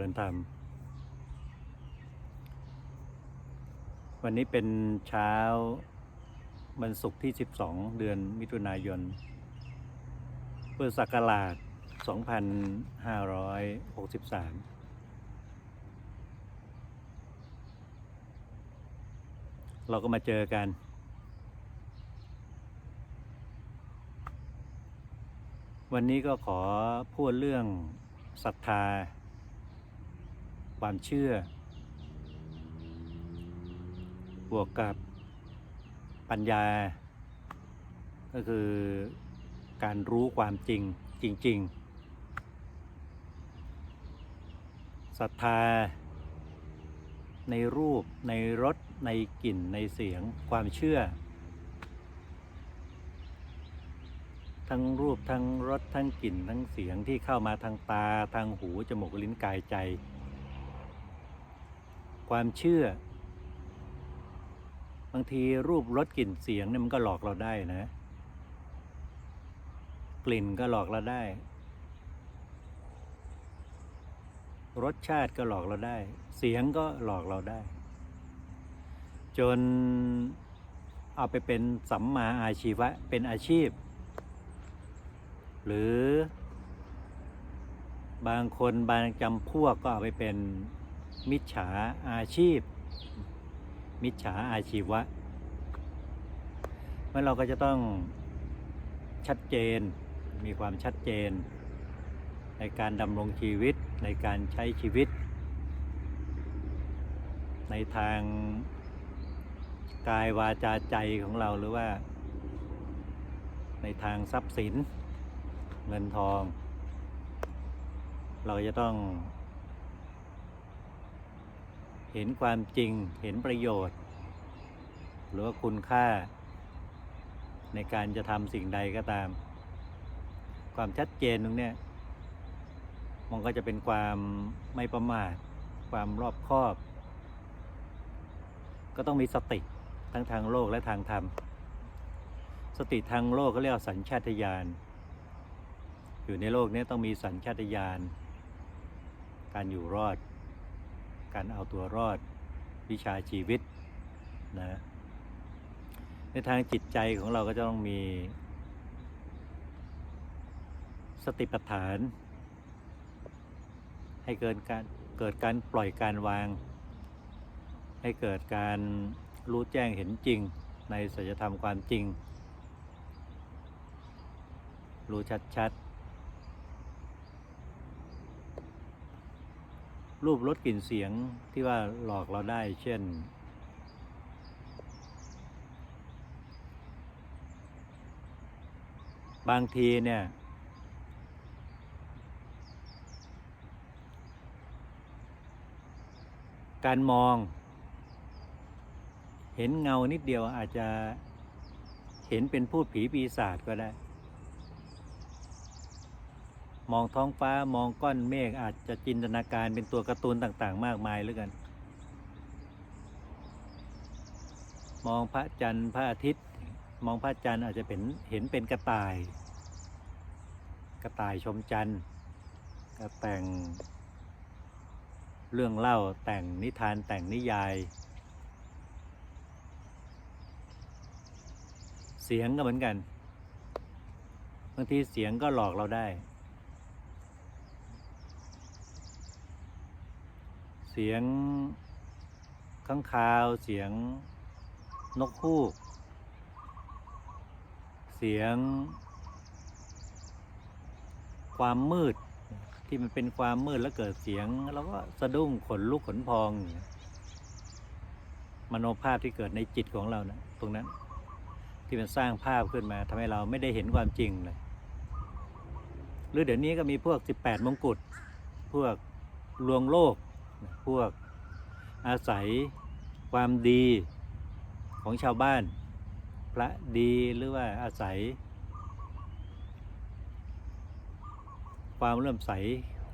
ริญธรรม วันนี้เป็นเช้าวันศุกร์ที่ 12 เดือนมิถุนายนพุทธศักราช 2563 เราก็มาเจอกันวันนี้ก็ขอพูดเรื่องศรัทธา ความเชื่อ บวกกับปัญญา ก็คือการรู้ความจริงจริงๆศรัทธา ในรูปในรสในกลิ่นในเสียงความเชื่อ ทั้งรูปทั้งรสทั้งกลิ่นทั้งเสียงที่เข้ามาทางตาทางหู จมูกลิ้นกายใจ ความเชื่อ บางทีรูปรสกลิ่นเสียงเนี่ยมันก็หลอกเราได้นะ กลิ่นก็หลอกเราได้ รสชาติก็หลอกเราได้ เสียงก็หลอกเราได้ จนเอาไปเป็นสัมมาอาชีวะเป็นอาชีพ หรือบางคนบางจำพวกก็เอาไปเป็น มิจฉาอาชีพ มิจฉาอาชีวะเมื่อเราก็จะต้องชัดเจน มีความชัดเจน ในการดำรงชีวิตในการใช้ชีวิต ในทางกายวาจาใจของเราหรือว่า ในทางทรัพย์สินเงินทอง เราจะต้อง เห็นความจริงเห็นประโยชน์ หรือว่าคุณค่า ในการจะทำสิ่งใดก็ตาม ความชัดเจนตรงนี้มันก็จะเป็นความไม่ประมาทความรอบคอบ ก็ต้องมีสติทั้งทางโลกและทางธรรม สติทางโลกเขาเรียกว่าสัญชาตญาณอยู่ในโลกนี้ต้องมีสัญชาตญาณการอยู่รอด การเอาตัวรอดวิชาชีวิตนะในทางจิตใจของเราก็จะต้องมี สติปัฏฐาน ให้เกิดการเกิดการปล่อยการวาง ให้เกิดการรู้แจ้งเห็นจริงในสัจธรรมความจริง รู้ชัดๆ รูปรสกลิ่นเสียงที่ว่าหลอกเราได้ เช่น บางทีเนี่ย การมอง เห็นเงานิดเดียวอาจจะเห็นเป็นพูดผีปีศาจก็ได้ มองท้องฟ้ามองก้อนเมฆอาจจะจินตนาการเป็นตัวการ์ตูนต่างๆ มากมายหรือกัน มองพระจันทร์พระอาทิตย์ มองพระจันทร์อาจจะเป็นเห็นเป็นกระต่าย กระต่ายชมจันทร์ก็แต่ง เรื่องเล่าแต่งนิทานแต่งนิยาย เสียงก็เหมือนกันบางทีเสียงก็หลอกเราได้ เสียงข้างคาวเสียงนกฮูก เสียง ความมืดที่มันเป็นความมืดแล้วเกิดเสียงเราก็สะดุ้งขนลุกขนพอง มโนภาพที่เกิดในจิตของเรานะตรงนั้น ที่มันสร้างภาพขึ้นมาทำให้เราไม่ได้เห็นความจริงเลยหรือเดี๋ยวนี้ก็มีพวก 18 มงกุฎพวกลวงโลก พวกอาศัยความดีของชาวบ้าน พระดีหรือว่าอาศัย ความเลื่อมใส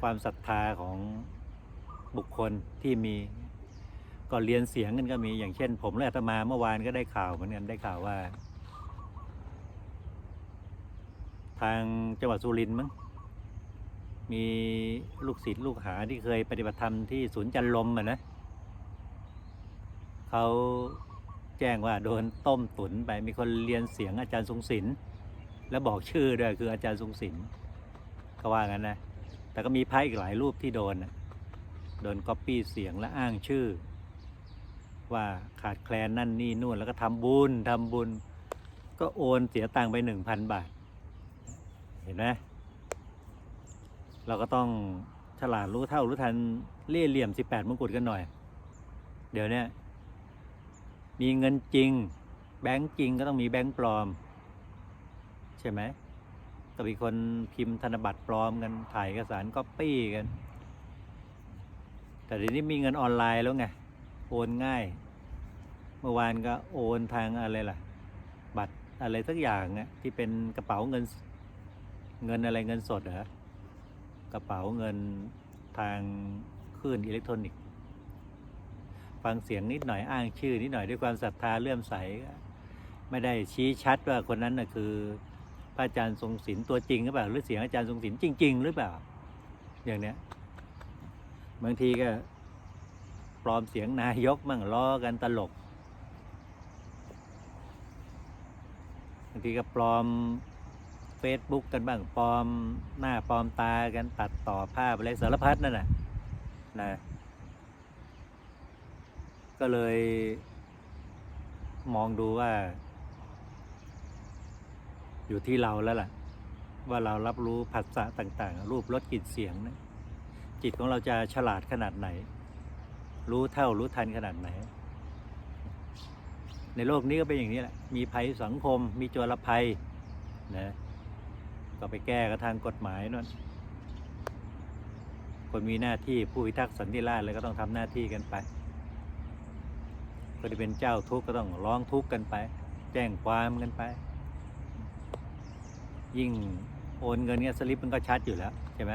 ความศรัทธาของบุคคลที่มีก็เรียนเสียงกันก็มีอย่างเช่น ผมและอาตมาเมื่อวานก็ได้ข่าวเหมือนกันได้ข่าวว่า ทางจังหวัดสุรินทร์มั้ง มีลูกศิษย์ลูกหาที่เคยปฏิบัติธรรมที่ศูนย์จันลมอะนะเขาแจ้งว่าโดนต้มตุ๋นไปมีคนเรียนเสียงอาจารย์ทรงศิลป์แล้วบอกชื่อด้วยคืออาจารย์ทรงศิลป์เขาว่างั้นนะแต่ก็มีพระอีกหลายรูปที่โดนน่ะโดนก๊อปปี้เสียงและอ้างชื่อ ว่าขาดแคลนนั่นนี่นู่นแล้วก็ทำบุญทำบุญ ก็โอนเสียตังค์ไปหนึ่งพันบาท เห็นไหม เราก็ต้องฉลาดรู้เท่ารู้ทันเล่เหลี่ยมสิบแปดมงกุฎกันหน่อย เดี๋ยวนี้มีเงินจริง แบงก์จริงก็ต้องมีแบงก์ปลอม ใช่ไหมก็มีคนพิมพ์ธนบัตรปลอมกันถ่ายเอกสารก๊อปปี้กัน แต่เดี๋ยวนี้มีเงินออนไลน์แล้วไงโอนง่าย เมื่อวานก็โอนทางอะไรล่ะ บัตรอะไรสักอย่างอะที่เป็นกระเป๋าเงิน เงินอะไรเงินสดเหรอ กระเป๋าเงินทางคลื่นอิเล็กทรอนิกส์ฟังเสียงนิดหน่อยอ้างชื่อ นิดหน่อยด้วยความศรัทธาเลื่อมใส ไม่ได้ชี้ชัดว่าคนนั้นน่ะคือพระอาจารย์ทรงศิลป์ตัวจริงหรือเปล่าหรือเสียงอาจารย์ทรงศิลป์จริง ๆ หรือเปล่า อย่างเนี้ยบางทีก็ปลอมเสียงนายกมั่งล้อกันตลกบางทีก็ปลอม Facebook กันบ้างปลอมหน้าปลอมตากันตัดต่อภาพอะไรสารพัดนั่นน่ะนะก็เลยมองดูว่า อยู่ที่เราแล้วล่ะ ว่าเรารับรู้ผัสสะต่างๆ รูปรสกลิ่นเสียงนะจิตของเราจะฉลาดขนาดไหน รู้เท่ารู้ทันขนาดไหน ในโลกนี้ก็เป็นอย่างนี้แหละ มีภัยสังคม มีโจรภัยนะ ก็ไปแก้กับทางกฎหมายนั่นคนมีหน้าที่ผู้พิทักษ์สันติราษฎร์เลยก็ต้องทำหน้าที่กันไปคนที่เป็นเจ้าทุกข์ก็ต้องร้องทุกข์กันไป แจ้งความกันไป ยิ่งโอนเงินเนี่ยสลิปมันก็ชัดอยู่แล้วใช่ไหม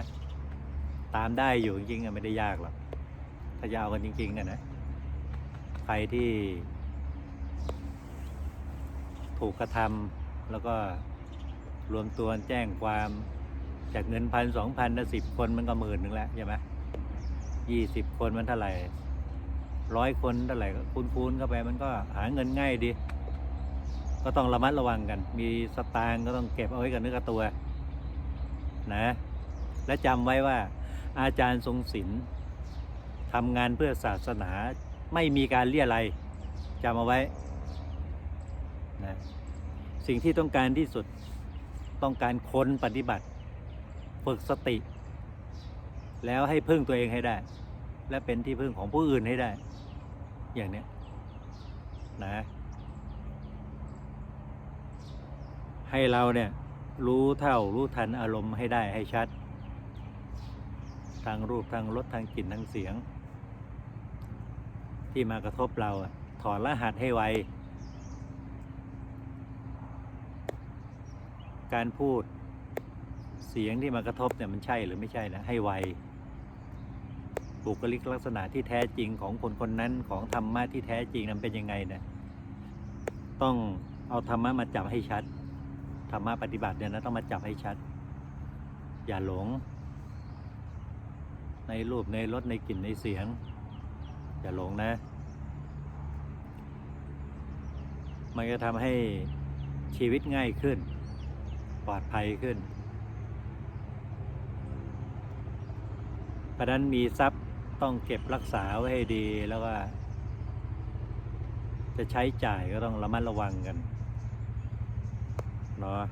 ตามได้อยู่จริงๆไม่ได้ยากหรอกถ้าจะเอากันจริงๆอะนะใครที่ถูกกระทำแล้วก็ รวมตัวแจ้งความจากเงินพันสองพันนะสิบคนมันก็หมื่นหนึ่งแล้วใช่ไหมยี่สิบคนมันเท่าไหร่ร้อยคนเท่าไหร่ก็คูณๆเข้าไปมันก็หาเงินง่ายดี ก็ต้องระมัดระวังกัน มีสตางค์ก็ต้องเก็บเอาไว้กับเนื้อกับตัว นะ และจำไว้ว่า อาจารย์ทรงศิลป์ทำงานเพื่อศาสนาไม่มีการเลี่ยอะไรจำเอาไว้นะสิ่งที่ต้องการที่สุด ต้องการค้นปฏิบัติ ฝึกสติ แล้วให้พึ่งตัวเองให้ได้ และเป็นที่พึ่งของผู้อื่นให้ได้ อย่างเนี้ยนะให้เราเนี่ยรู้เท่ารู้ทันอารมณ์ให้ได้ให้ชัด ทางรูปทางรสทางกลิ่นทางเสียง ที่มากระทบเราถอดรหัสให้ไว การพูดเสียงที่มากระทบเนี่ยมันใช่หรือไม่ใช่นะให้ไวบุคลิกลักษณะที่แท้จริงของคนคนนั้นของธรรมะที่แท้จริงนั้นเป็นยังไงนะต้องเอาธรรมะมาจับให้ชัดธรรมะปฏิบัติเนี่ยนะต้องมาจับให้ชัด อย่าหลง ในรูปในรสในกลิ่นในเสียง อย่าหลงนะ มันจะทำให้ชีวิตง่ายขึ้น ปลอดภัยขึ้น เพราะนั้นมีทรัพย์ต้องเก็บรักษาไว้ให้ดีแล้วก็จะใช้จ่ายก็ต้องระมัดระวังกันเนาะ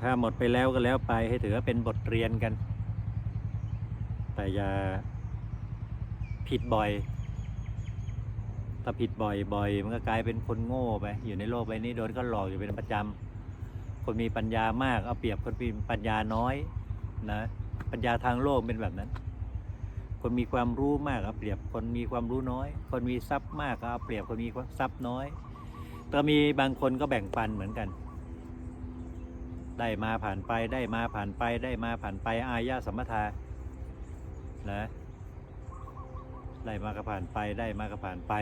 ถ้าหมดไปแล้วก็แล้วไปให้ถือว่าเป็นบทเรียนกัน แต่อย่าผิดบ่อย ถ้าผิดบ่อยบ่อยมันก็กลายเป็นคนโง่ไป อยู่ในโลกใบนี้โดนก็หลอกอยู่เป็นประจำ คนมีปัญญามากเอาเปรียบคนมีปัญญาน้อยนะปัญญาทางโลกเป็นแบบนั้น คนมีความรู้มากเอาเปรียบคนมีความรู้น้อย คนมีทรัพย์มากก็เอาเปรียบคนมีทรัพย์น้อยแต่มีบางคนก็แบ่งปันเหมือนกัน ได้มาผ่านไปได้มาผ่านไปได้มาผ่านไปอายะสมปทานะได้มาก็ผ่านไปได้มาก็ผ่านไป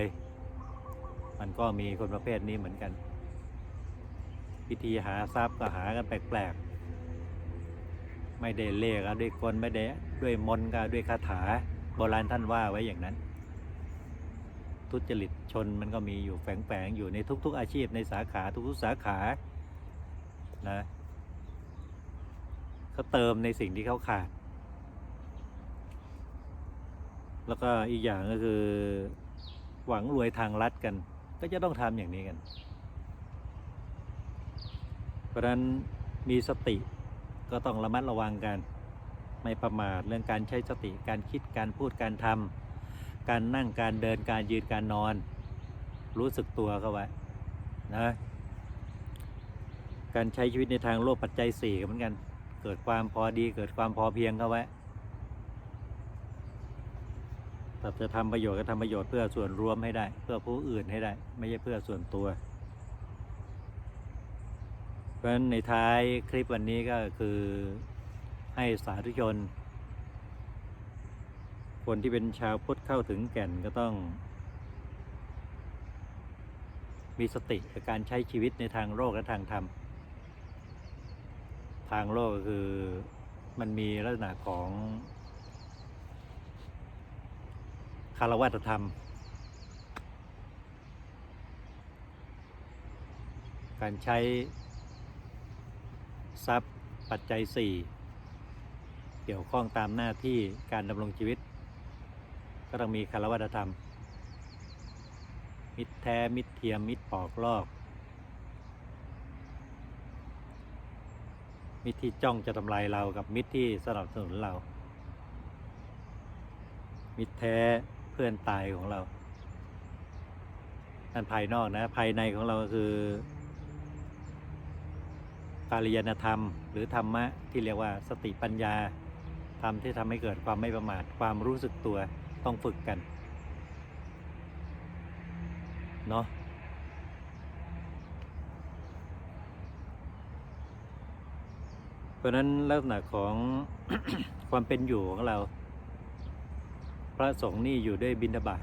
มันก็มีคนประเภทนี้เหมือนกัน วิธีหาทรัพย์ก็หากันแปลกๆ ไม่ได้เลขด้วยกลไม่ได้ด้วยมนก็ด้วยคาถาโบราณท่านว่าไว้อย่างนั้น ทุจริตชนมันก็มีอยู่แฝงๆอยู่ในทุก ๆ อาชีพในสาขาทุกๆสาขานะเขาเติมในสิ่งที่เขาขาด แล้วก็อีกอย่างก็คือ หวังรวยทางลัดกัน ก็จะต้องทำอย่างนี้กัน เพราะฉะนั้นมีสติก็ต้องระมัดระวังกัน ไม่ประมาทเรื่องการใช้สติการคิดการพูดการทำการนั่งการเดินการยืนการนอน รู้สึกตัวเข้าไว้นะการใช้ชีวิตในทางโลกปัจจัยสี่เหมือนกัน เกิดความพอดีเกิดความพอเพียงเข้าไว้แต่จะทำประโยชน์ก็ทำประโยชน์เพื่อส่วนรวมให้ได้ เพื่อผู้อื่นให้ได้ ไม่ใช่เพื่อส่วนตัว เพราะฉะนั้นในท้ายคลิปวันนี้ก็คือให้สาธุชน คนที่เป็นชาวพุทธเข้าถึงแก่นก็ต้อง มีสติกับการใช้ชีวิตในทางโลกและทางธรรม ทางโลกก็คือมันมีลักษณะของคารวะธรรม การใช้ ทรัพย์ ปัจจัยสี่เกี่ยวข้องตามหน้าที่การดำรงชีวิต ก็ต้องมีคารวะธรรม มิตรแท้ มิตรเทียม มิตรปอกลอก มิตรที่จ้องจะทำลายเรากับมิตรที่สนับสนุนเรา มิตรแท้เพื่อนตายของเรานั่นภายนอกนะภายในของเราคือ การยานธรรม หรือธรรมะที่เรียกว่าสติปัญญา ธรรมที่ทำให้เกิดความไม่ประมาทความรู้สึกตัวต้องฝึกกันเนาะเพราะฉะนั้นลักษณะของความเป็นอยู่ของเรา พระสงฆ์นี่อยู่ด้วยบิณฑบาต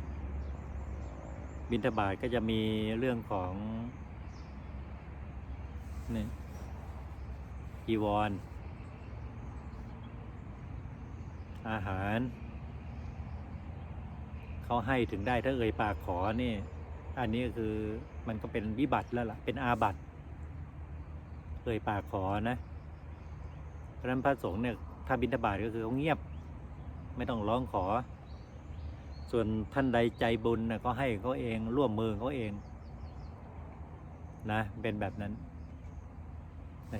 บิณฑบาตก็จะมีเรื่องของนี่ จีวร อาหาร เขาให้ถึงได้ถ้าเอ่ยปากขอนี่ อันนี้ก็คือมันก็เป็นวิบัติแล้วล่ะ เป็นอาบัติเอ่ยปากขอนะเพราะนั้นพระสงฆ์เนี่ยถ้าบิณฑบาตก็คือเขาเงียบ ไม่ต้องร้องขอ ส่วนท่านใดใจบุญนะก็ให้เขาเองร่วมมือเขาเอง นะ เป็นแบบนั้น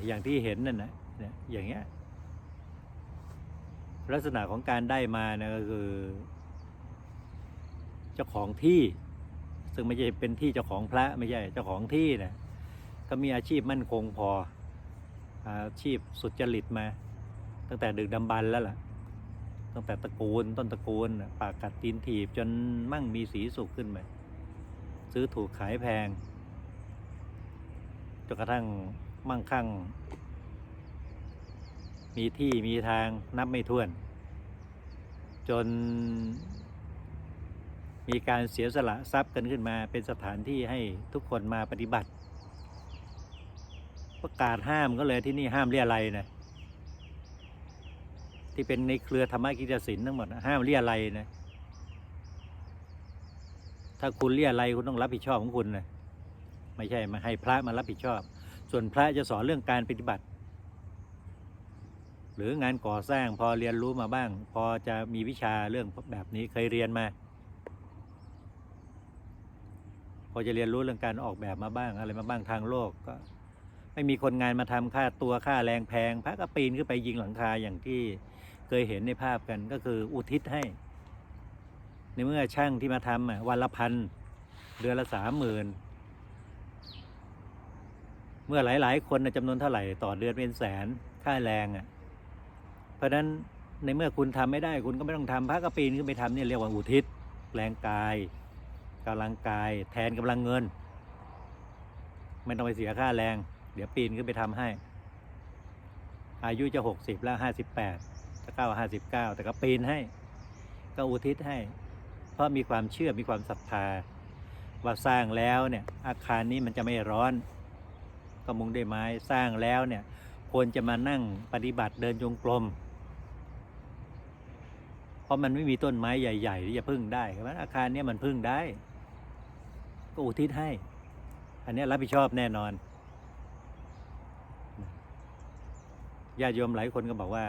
อย่างที่เห็นนั่นนะเนี่ยอย่างเงี้ยลักษณะของการได้มานะก็คือ เจ้าของที่ ซึ่งไม่ใช่เป็นที่เจ้าของพระไม่ใช่เจ้าของที่นะก็มีอาชีพมั่นคงพออาชีพสุจริตมา ตั้งแต่ดึกดำบรรแล้วล่ะ ตั้งแต่ตระกูลต้นตระกูลปากกัดตีนถีบจนมั่งมีสีสุขขึ้นมาซื้อถูกขายแพงจนกระทั่ง มั่งคั่ง มีที่มีทางนับไม่ถ้วน จน มีการเสียสละทรัพย์กันขึ้นมาเป็นสถานที่ให้ทุกคนมาปฏิบัติ ประกาศห้ามก็เลยที่นี่ห้ามเรียอะไรนะที่เป็นในเครือธรรมกิจศิลป์ทั้งหมดห้ามเรียอะไรนะถ้าคุณเรียอะไรคุณต้องรับผิดชอบของคุณนะไม่ใช่มาให้พระมารับผิดชอบ ส่วนพระจะสอนเรื่องการปฏิบัติ หรืองานก่อสร้างพอเรียนรู้มาบ้าง พอจะมีวิชาเรื่องแบบนี้เคยเรียนมา พอจะเรียนรู้เรื่องการออกแบบมาบ้างอะไรมาบ้างทางโลกก็ ไม่มีคนงานมาทำค่าตัวค่าแรงแพง พระก็ปีนขึ้นไปยิงหลังคาอย่างที่เคยเห็นในภาพกันก็คืออุทิศให้ ในเมื่อช่างที่มาทำวันละพันเดือนละสามหมื่น เมื่อหลาย ๆ คนจำนวนเท่าไหร่ต่อเดือนเป็นแสนค่าแรงอะ เพราะนั้นในเมื่อคุณทำไม่ได้คุณก็ไม่ต้องทำพระก็ปีนขึ้นไปทำเนี่ยเรียกว่าอุทิศแรงกายกำลังกายแทนกำลังเงิน ไม่ต้องไปเสียค่าแรง เดี๋ยวปีนขึ้นไปทำให้ อายุจะหกสิบแล้วห้าสิบแปดจะเก้าห้าสิบเก้าแต่ก็ปีนให้ ก็อุทิศให้ เพราะมีความเชื่อมีความศรัทธาว่าสร้างแล้วเนี่ยอาคารนี้มันจะไม่ร้อน ก็มุงด้วยไม้สร้างแล้วเนี่ยควรจะมานั่งปฏิบัติเดินจงกรมเพราะมันไม่มีต้นไม้ใหญ่ๆที่จะพึ่งได้เพราะฉะนั้นอาคารเนี้ยมันพึ่งได้ ก็อุทิศให้ อันนี้รับผิดชอบแน่นอนญาติโยมหลายคนก็บอกว่า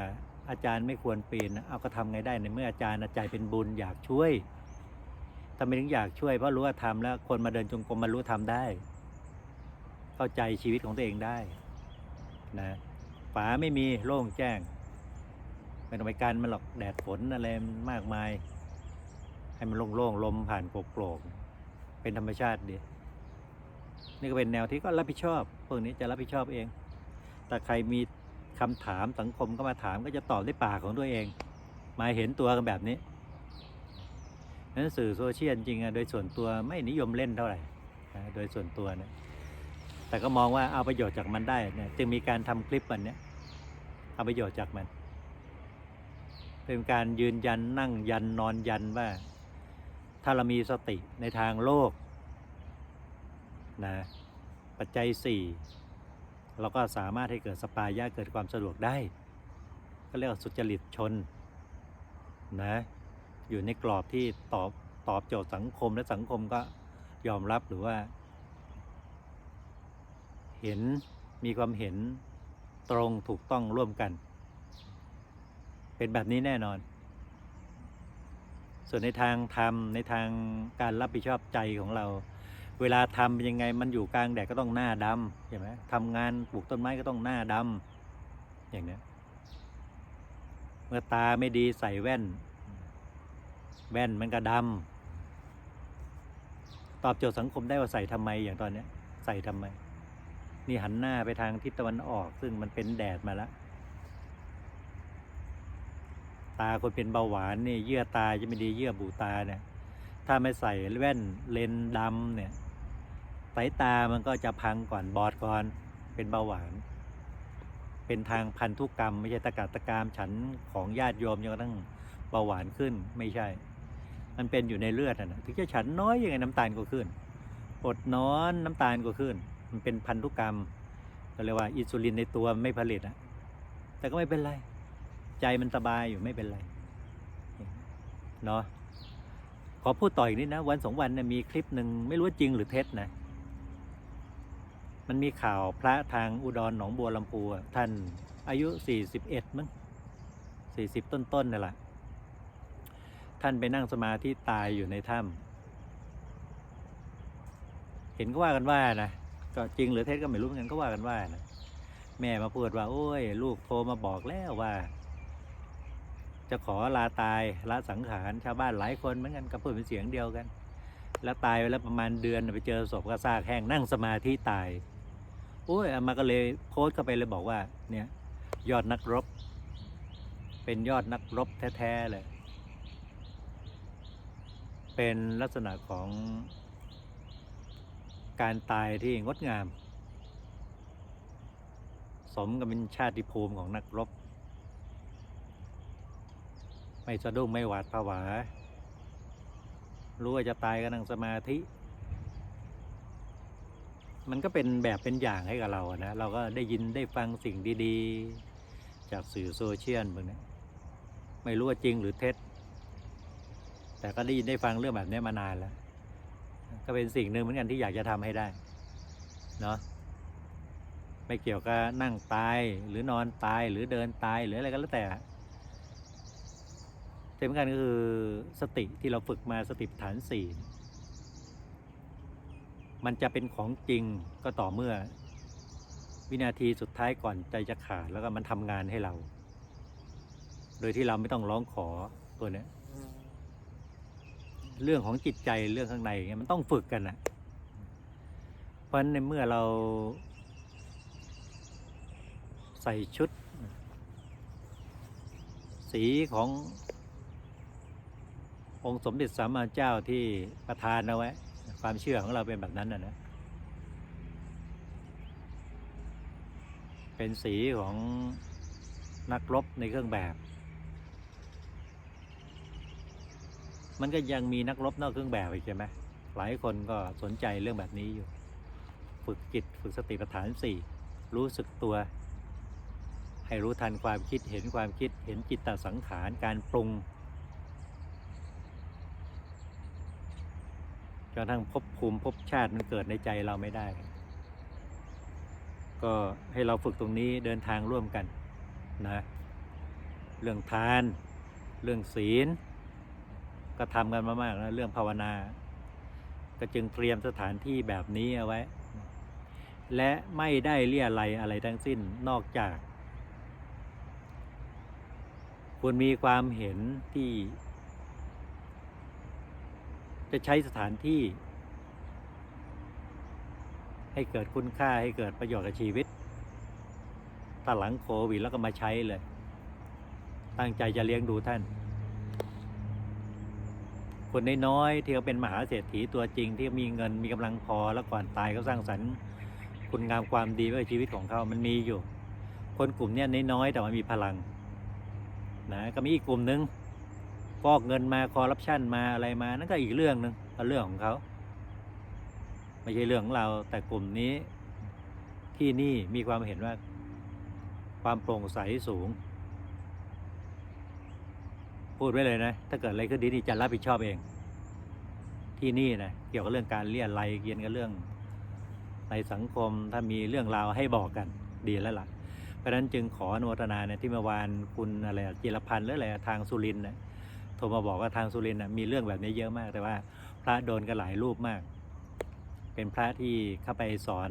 อาจารย์ไม่ควรปีนนเอาก็ทำไงได้ในเมื่ออาจารย์ใจเป็นบุญอยากช่วยทำไมถึงอยากช่วยเพราะรู้ว่าทำแล้วคนมาเดินจงกรมมันรู้ทำได้ เข้าใจชีวิตของตัวเองได้นะฝาไม่มีโล่งแจ้งไม่ต้องไปกันมันหรอกแดดฝนอะไรมากมาย ให้มันโล่งๆลมผ่านโปร่งเป็นธรรมชาติดีนี่ก็เป็นแนวที่ก็รับผิดชอบพวกนี้จะรับผิดชอบเอง แต่ใครมีคำถามสังคมก็มาถามก็จะตอบด้วยปากของตัวเอง มาเห็นตัวกันแบบนี้นั้นสื่อโซเชียลจริงอะโดยส่วนตัวไม่นิยมเล่นเท่าไหร่โดยส่วนตัวเนะ แต่ก็มองว่าเอาประโยชน์จากมันได้เนี่ยจึงมีการทำคลิปวันเนี้ยเอาประโยชน์จากมัน เป็นการยืนยันนั่งยันนอนยันว่า ถ้าเรามีสติในทางโลกนะปัจจัยสี่เราก็สามารถให้เกิดสปายะเกิดความสะดวกได้ ก็เรียกว่าสุจริตชนนะอยู่ในกรอบที่ตอบตอบโจทย์สังคมและสังคมก็ยอมรับหรือว่า เห็นมีความเห็นตรงถูกต้องร่วมกัน เป็นแบบนี้แน่นอน ส่วนในทางธรรมในทางการรับผิดชอบใจของเรา เวลาทำเป็นยังไงมันอยู่กลางแดดก็ต้องหน้าดำใช่ไหมทำงานปลูกต้นไม้ก็ต้องหน้าดำอย่างนี้เมื่อตาไม่ดีใส่แว่น แว่นมันก็ดำตอบโจทย์สังคมได้ว่าใส่ทำไมอย่างตอนนี้ใส่ทำไม นี่หันหน้าไปทางทิศตะวันออก ซึ่งมันเป็นแดดมาแล้ว ตาคนเป็นเบาหวานนี่เยื่อตาจะไม่ดีเยื่อบุตาเนี่ย ถ้าไม่ใส่แว่นเลนดำเนี่ยสายตามันก็จะพังก่อนบอดก่อน เป็นเบาหวาน เป็นทางพันธุกรรม ไม่ใช่ตะกาตะกามฉันของญาติโยมจนกระทั่งเบาหวานขึ้นไม่ใช่ มันเป็นอยู่ในเลือดนะถึงจะฉันน้อยยังไงน้ำตาลก็ขึ้น อดนอนน้ำตาลก็ขึ้น มันเป็นพันธุกรรมก็เรียกว่าอินซูลินในตัวไม่ผลิตอะแต่ก็ไม่เป็นไร ใจมันสบายอยู่ไม่เป็นไรเนาะขอพูดต่ออีกนิดนะ วันสองวันนี่ยมีคลิปหนึ่งไม่รู้ว่าจริงหรือเท็จนะ มันมีข่าวพระทางอุดรหนองบัวลำพูอะท่านอายุสี่สิบเอ็ดมั้งสี่สิบต้นๆนี่แหละท่านไปนั่งสมาธิตายอยู่ในถ้ำเห็นก็ว่ากันว่านะ ก็จริงหรือเท็จก็ไม่รู้เหมือนกันก็ว่ากันว่านะแม่มาพูดว่า โอ้ย ลูกโทรมาบอกแล้วว่า จะขอลาตายละสังขารชาวบ้านหลายคนเหมือนกันก็พูดเป็นเสียงเดียวกัน แล้วตายไปแล้วประมาณเดือนไปเจอศพก็ซากแห้งนั่งสมาธิตายโอ้ยอมาก็เลยโพสต์เข้าไปเลยบอกว่า เนี่ย ยอดนักรบ เป็นยอดนักรบแท้ๆเลย เป็นลักษณะของ การตายที่งดงาม สมกับเป็นชาติภูมิของนักรบ ไม่สะดุ้งไม่หวาดผวา รู้ว่าจะตายก็นั่งสมาธิ มันก็เป็นแบบเป็นอย่างให้กับเราอะนะ เราก็ได้ยินได้ฟังสิ่งดีๆ จากสื่อโซเชียลพวกนี้ไม่รู้ว่าจริงหรือเท็จ แต่ก็ได้ยินได้ฟังเรื่องแบบนี้มานานแล้ว ก็เป็นสิ่งหนึ่งเหมือนกันที่อยากจะทำให้ได้เนาะไม่เกี่ยวกับนั่งตายหรือนอนตายหรือเดินตายหรืออะไรก็แล้วแต่ที่สำคัญก็คือสติที่เราฝึกมาสติฐานสี่มันจะเป็นของจริงก็ต่อเมื่อ วินาทีสุดท้ายก่อนใจจะขาดแล้วก็มันทำงานให้เรา โดยที่เราไม่ต้องร้องขอตัวเนี้ย เรื่องของจิตใจเรื่องข้างในเงี้ยมันต้องฝึกกันนะเพราะฉะนั้นในเมื่อเราใส่ชุด สีขององค์สมเด็จสัมมาเจ้าที่ประทานเอาไว้ ความเชื่อของเราเป็นแบบนั้นนะนะ เป็นสีของนักรบในเครื่องแบบ มันก็ยังมีนักรบนอกเครื่องแบบอีกใช่ไหมหลายคนก็สนใจเรื่องแบบนี้อยู่ ฝึกจิตฝึกสติปัฏฐานสี่รู้สึกตัว ให้รู้ทันความคิดเห็นความคิดเห็นจิตตสังขารการปรุงจนกระทั่งภพภูมิภพชาติมันเกิดในใจเราไม่ได้ ก็ให้เราฝึกตรงนี้เดินทางร่วมกันนะ เรื่องทาน เรื่องศีล ก็ทำกันมามากแล้วเรื่องภาวนา ก็จึงเตรียมสถานที่แบบนี้เอาไว้ และไม่ได้เลี่ยไรอะไรทั้งสิ้นนอกจาก ควรมีความเห็นที่ จะใช้สถานที่ ให้เกิดคุณค่าให้เกิดประโยชน์กับชีวิตถ้าหลังโควิดแล้วก็มาใช้เลย ตั้งใจจะเลี้ยงดูท่าน คนน้อยๆที่เขาเป็นมหาเศรษฐีตัวจริงที่มีเงินมีกำลังพอแล้วก่อนตายเขาสร้างสรรค์คุณงามความดีไว้ชีวิตของเขามันมีอยู่ คนกลุ่มนี้น้อยๆแต่ว่ามีพลังนะก็มีอีกกลุ่มนึงฟอกเงินมาคอร์รัปชันมาอะไรมานั่นก็อีกเรื่องหนึ่งก็นเรื่องของเขาไม่ใช่เรื่องของเรา แต่กลุ่มนี้ที่นี่มีความเห็นว่าความโปร่งใสสูง พูดไว้เลยนะ ถ้าเกิดอะไรขึ้นดีนี่จะรับผิดชอบเอง ที่นี่นะ เกี่ยวกับเรื่องการเลี่ยไรเกี่ยวกับเรื่องในสังคมถ้ามีเรื่องราวให้บอกกันดีแล้วล่ะ เพราะนั้นจึงขออนุโมทนาเนี่ยที่เมื่อวานคุณอะไรจิรพันธ์หรืออะไรทางสุรินทร์นะโทรมาบอกว่าทางสุรินทร์นะมีเรื่องแบบนี้เยอะมาก แต่ว่าพระโดนกันหลายรูปมาก เป็นพระที่เข้าไปสอน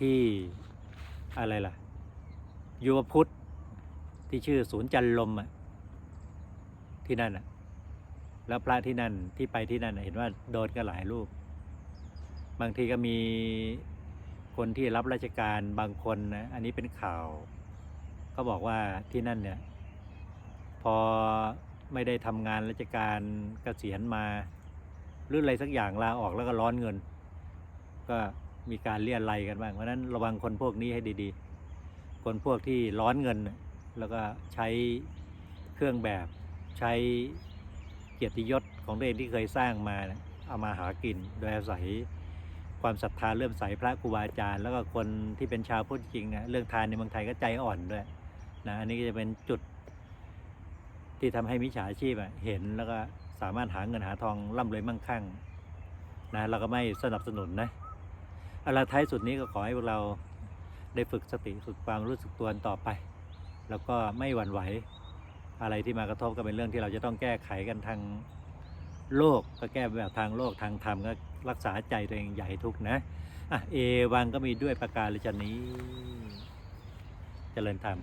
ที่อะไรล่ะ ยุวพุทธที่ชื่อศูนย์จันลมอะ ที่นั่นอะแล้วพระที่นั่นที่ไปที่นั่นเห็นว่าโดนกันหลายรูป บางทีก็มีคนที่รับราชการบางคนนะอันนี้เป็นข่าว ก็บอกว่าที่นั่นเนี่ย พอไม่ได้ทำงานราชการเกษียณมาหรืออะไรสักอย่างลาออกแล้วก็ร้อนเงิน ก็มีการเลี่ยนไรกันบ้างเพราะฉะนั้นระวังคนพวกนี้ให้ดีๆ คนพวกที่ร้อนเงิน แล้วก็ใช้เครื่องแบบ ใช้เกียรติยศของตัวเองที่เคยสร้างมาเอามาหากิน โดยอาศัยความศรัทธาเริ่มใสพระครูบาอาจารย์ แล้วก็คนที่เป็นชาวพุทธจริงนะเรื่องทานในเมืองไทยก็ใจอ่อนด้วยนะอันนี้ก็จะเป็นจุด ที่ทำให้มิจฉาชีพเห็นแล้วก็สามารถหาเงินหาทองร่ำรวยมั่งคั่งนะเราก็ไม่สนับสนุนนะอะไรท้ายสุดนี้ก็ขอให้พวกเราได้ฝึกสติฝึกความรู้สึกตัวต่อไป แล้วก็ไม่หวั่นไหว อะไรที่มากระทบก็เป็นเรื่องที่เราจะต้องแก้ไขกันทางโลกก็แก้แบบทางโลกทางธรรมก็รักษาใจตัวเองใหญ่ทุกข์นะอะเอวังก็มีด้วยประการลยชนี้เจริญธรรม